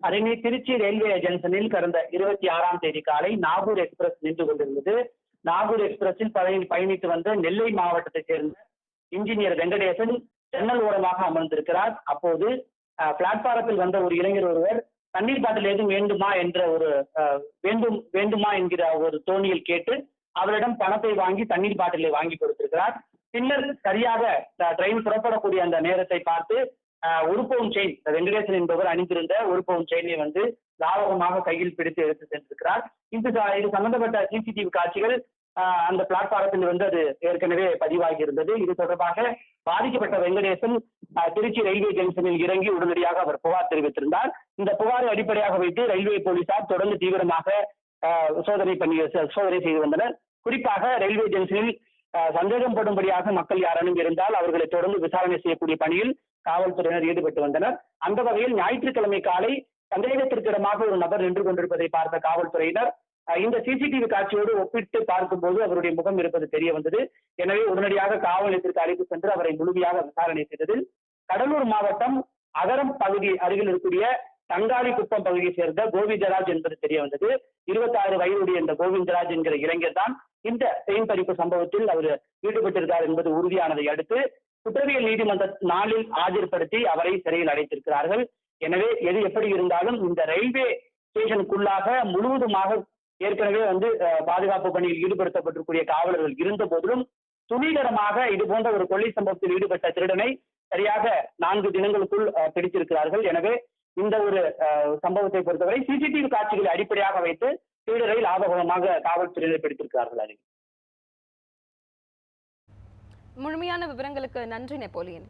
அதனை திருச்சி ரயில்வே ஜங்ஷனில் கடந்த இருபத்தி ஆறாம் தேதி காலை நாகூர் எக்ஸ்பிரஸ் நின்று கொண்டிருந்தது. நாகூர் எக்ஸ்பிரஸில் பயணி பயணித்து வந்த நெல்லை மாவட்டத்தைச் சேர்ந்த இன்ஜினியர் வெங்கடேசன் ஜன்னல் ஓரமாக அமர்ந்திருக்கிறார். அப்போது பிளாட்பாரத்தில் வந்த ஒரு இளைஞர் ஒருவர் தண்ணீர் பாட்டில் எதுவும் வேண்டுமா? என்ற ஒரு அஹ், வேண்டும் வேண்டுமா? என்கிற ஒரு தோணியில் கேட்டு அவரிடம் பணத்தை வாங்கி தண்ணீர் பாட்டிலை வாங்கி கொடுத்திருக்கிறார். பின்னர் சரியாக ட்ரெயின் புறப்படக்கூடிய அந்த நேரத்தை பார்த்து ஒரு பவுன் செயின் வெங்கடேசன் என்பவர் அணிந்திருந்த ஒரு பவுன் செயினை வந்து லாபகமாக கையில் பிடித்து எடுத்து சென்றிருக்கிறார். இந்த இது சம்பந்தப்பட்ட சிசிடிவி காட்சிகள் அந்த பிளாட்பாரத்தில் வந்து அது ஏற்கனவே பதிவாகி இருந்தது இது தொடர்பாக பாதிக்கப்பட்ட வெங்கடேசன் திருச்சி ரயில்வே ஜங்ஷனில் இறங்கி உடனடியாக அவர் புகார் தெரிவித்திருந்தார். இந்த புகாரை அடிப்படையாக வைத்து ரயில்வே போலீசார் தொடர்ந்து தீவிரமாக சோதனை பண்ணி சோதனை செய்து வந்தனர். குறிப்பாக ரயில்வே ஜங்ஷனில் சந்தேகம் படும்படியாக மக்கள் யாரேனும் இருந்தால் அவர்களை தொடர்ந்து விசாரணை செய்யக்கூடிய பணியில் காவல்துறையினர் ஈடுபட்டு வந்தனர். அந்த வகையில் ஞாயிற்றுக்கிழமை காலை சந்தேகத்திற்கிடமாக ஒரு நபர் நின்று கொண்டிருப்பதை பார்த்த காவல்துறையினர் இந்த சிசிடிவி காட்சியோடு ஒப்பிட்டு பார்க்கும்போது அவருடைய முகம் இருப்பது தெரிய வந்தது. எனவே உடனடியாக காவல் நிலையத்திற்கு அழைத்து சென்று அவரை முழுமையாக விசாரணை செய்ததில் கடலூர் மாவட்டம் அகரம் பகுதி அருகில் இருக்கக்கூடிய தங்காளி குப்பம் பகுதியை சேர்ந்த கோவிந்தராஜ் என்பது தெரிய வந்தது. இருபத்தாறு வயதுடைய இந்த கோவிந்தராஜ் என்கிற இளைஞர் தான் இந்த செயின் பறிப்பு சம்பவத்தில் அவர் ஈடுபட்டிருக்கார் என்பது உறுதியானதை அடுத்து குற்றவியல் நீதிமன்ற நாளில் ஆஜர்படுத்தி அவரை சிறையில் அடைத்திருக்கிறார்கள். எனவே எது எப்படி இருந்தாலும் இந்த ரயில்வே ஸ்டேஷனுக்குள்ளாக முழுவதுமாக ஏற்கனவே வந்து அஹ், பாதுகாப்பு பணியில் ஈடுபடுத்தப்பட்டிருக்கூடிய காவலர்கள் இருந்த போதிலும் துணிகரமாக இது போன்ற ஒரு கொள்ளை சம்பவத்தில் ஈடுபட்ட திருடனை சரியாக நான்கு தினங்களுக்குள் பிடித்திருக்கிறார்கள். எனவே இந்த ஒரு அஹ், சம்பவத்தை பொறுத்தவரை சிசிடிவி காட்சிகளை அடிப்படையாக வைத்து திருடரை ஆபகமாக காவல்துறையினர் பிடித்திருக்கிறார்கள் அறிவி முழுமையான விவரங்களுக்கு நன்றி நெப்போலியன்.